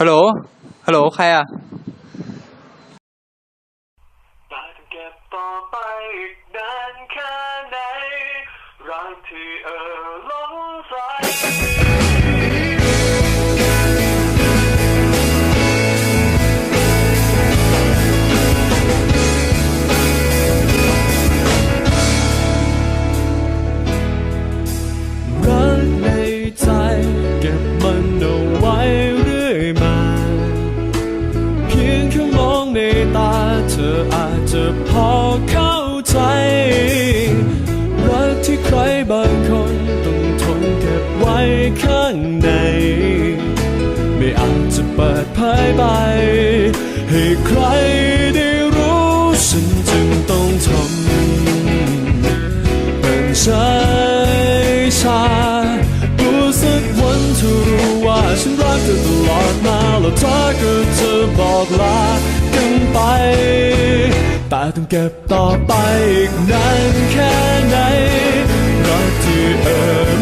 ฮัลโหล ฮัลโหล ใครอะแต่จะเก็บต่อไปอีกนานแค่ไหนรักที่เออล้นใจ ออาจจะพอเข้าใจ รักที่ใครบางคนต้องทนเก็บไว้ข้างใน ไม่อาจจะเปิดเผยไป ให้ใครได้รู้ฉันจึงต้องทำเป็นชายชารู้สึกวันที่รู้ว่าฉันรักเธอตลอดมาแล้วเธอก็จะบอกลากันไป ต่ต้องเก็บต่อไปอีกนานแค่ไหนรักที่เอ่อ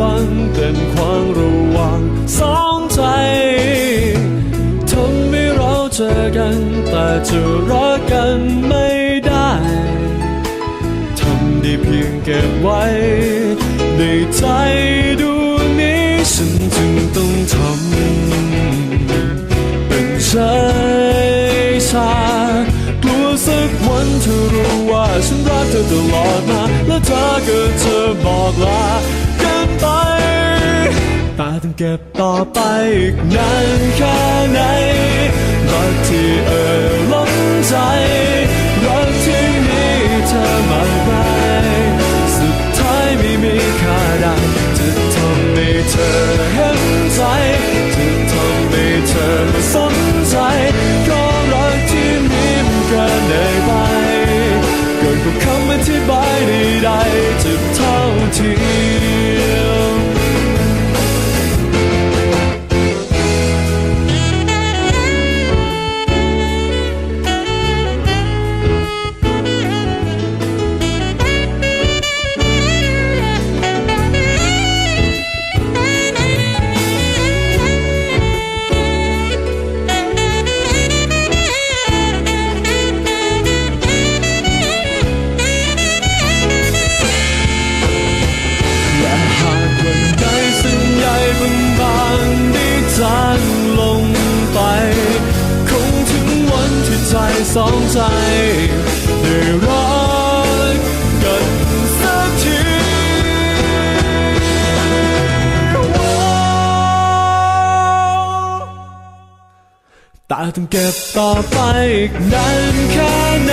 บังเป็นความระว่างสองใจทำให้เราเจอกัน แต่จะรักกันไม่ได้ทำได้เพียงเก็บไว้ ในใจดวงนี้ฉันจึงต้องทำเป็นชายชากลัวสักวันเธอรู้ว่าฉันรักเธอตลอดมา และเธอก็จะบอกลา ต้องเก็บต่อไปอีกนานแค่ไหนรักที่เอ่อล้นใจรักที่มีเธอมากมายสุดท้ายไม่มีค่าใดจะทำให้เธอเห็นใจจะทำให้เธอสนใจก็รักที่มีมันเกินไปเกินกว่าคำอธิบายใดๆ ใจสองใจได้รักกันสักทีแต่ต้องเก็บต่อไปอีกนานแค่ไหน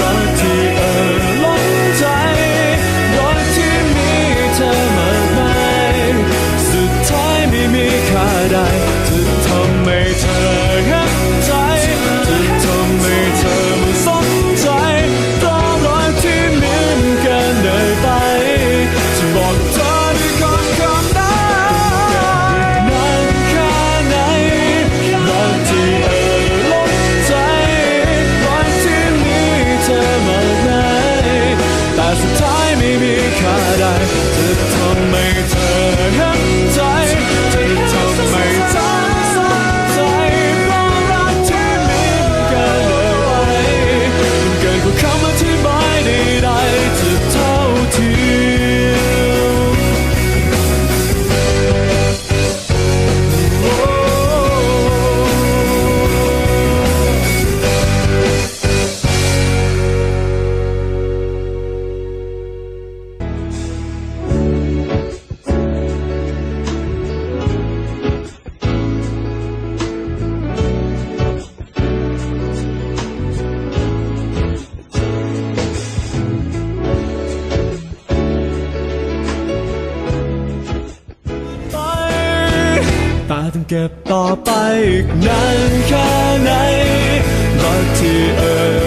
รักที่เอ่ แต่สุดท้ายไม่มีค่าใดจะทำให้เธอ ตาต้องเก็บต่อไปอีกนานแค่ไหนรักที่เอ่ย